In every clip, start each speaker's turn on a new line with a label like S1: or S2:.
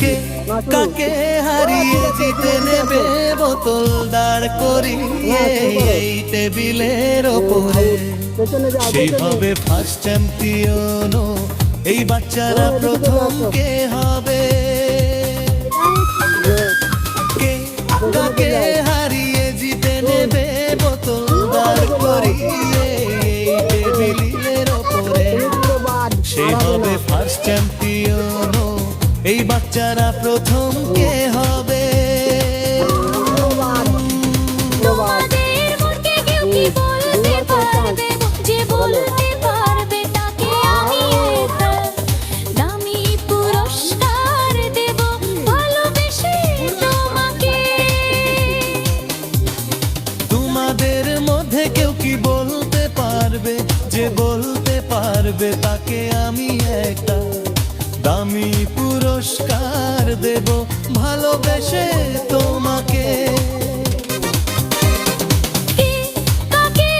S1: কে কাকে হারিয়ে জিতে নেবে বোতল দাঁড় করিয়ে এই টেবিলের ওপরে? সেই ফার্স্ট চ্যাম্পিয়ন এই বাচ্চারা প্রথম কে হবে? কাকে হারিয়ে জিতে নেবে বোতল দাঁড় করিয়ে এই টেবিলের ওপরে? সে হবে ফার্স্ট চ্যাম্পিয়ন বাচ্চারা প্রথম কে হবে?
S2: তোমাদের মনকে কেউ কি বলতে পারবে যে বলতে পারবে তাকে আমি একটা দামি পুরস্কার দেব ভালোবেসে তোমাকে।
S1: তোমাদের মধ্যে কেউ কি বলতে পারবে? যে বলতে পারবে তাকে আমি একটা পুরস্কার দেব ভালোবেসে তোমাকে।
S2: কে কাকে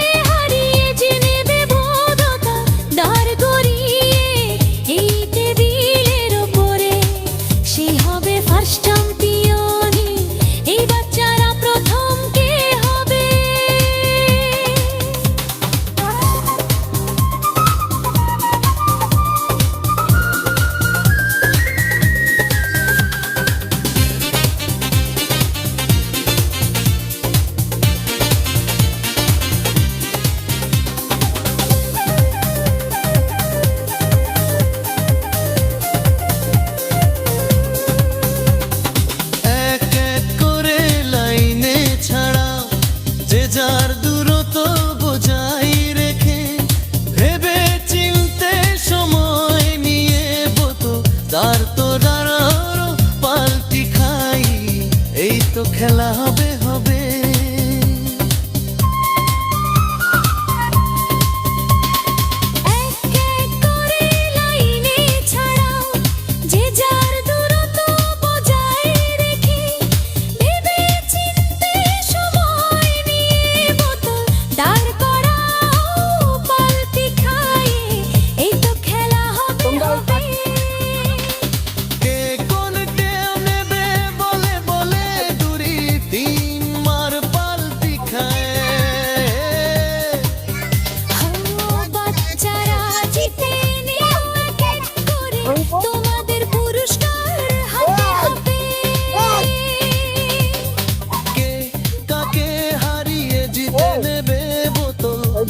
S1: খেলা হবে।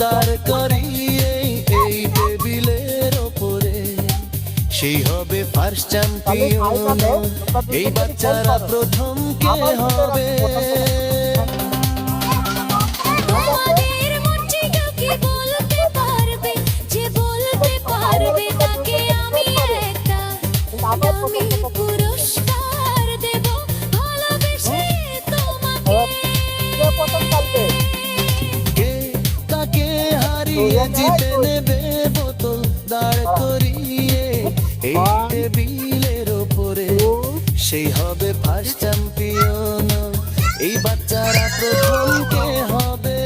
S2: দাঁড়
S1: করিয়ে এই টেবিলের ওপরে। সেই হবে ফার্স্ট চ্যাম্পিয়ন এই বাচ্চারা প্রথম কে হবে? হবে ফার্স্ট চ্যাম্পিয়ন। এই বাচ্চারা প্রথম কে হবে?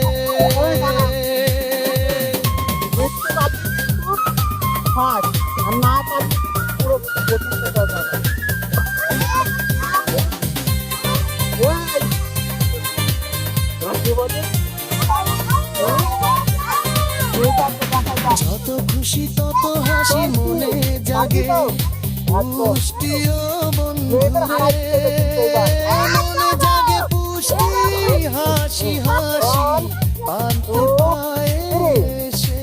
S1: যত খুশি তত হাসি মনে জাগে। পুষ্টিও বন্ধুরে মনে জাগে পুষ্টি হাসি হাসি পান্তে পায়ে এসে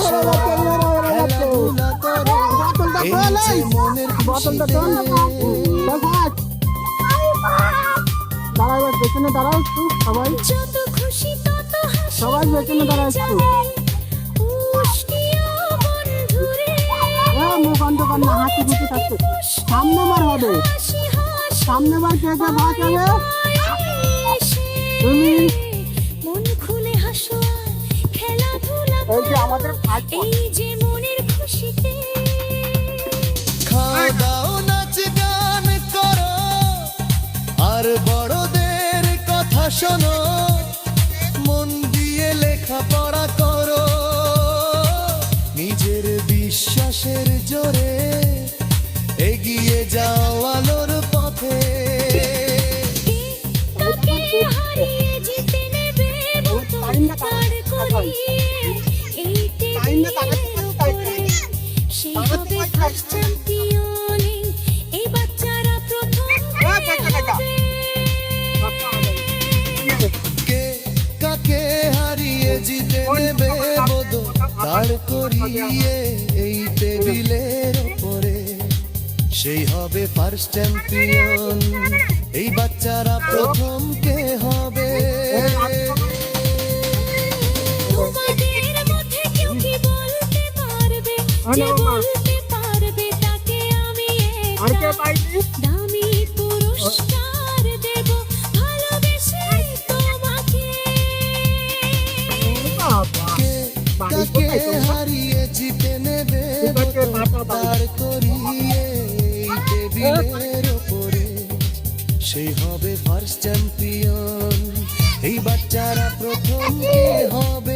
S1: খেলাধুলা করে এই যে মনের খুশিতে
S3: দাঁড়াও পেছনে দাঁড়াও একটু সবাই।
S2: খুশি
S3: সবাই পেছনে দাঁড়াও একটু। মুখ অন্ধকার না হাসি খুশি থাকছে সামনে বার হবে। সামনে বার কে কে বাঁচাবে? তুমি।
S2: মন খুলে হাসো খেলাধুলা
S3: এই যে আমাদের
S2: এই যে মনের খুশিতে।
S1: খাওয়া দাও নাচ গান করো। আর বড়দের কথা শোনো।
S2: জিতে নেবে বদল? দাঁড় করিয়ে এই টেবিলের ওপরে। সেই হবে ফার্স্ট চ্যাম্পিয়ন এই বাচ্চারা প্রথম
S1: হারিয়ে জিতে নেবে তার করিয়ে টেবিলের ওপরে। সেই হবে ফার্স্ট চ্যাম্পিয়ন এই বাচ্চারা প্রথম হবে?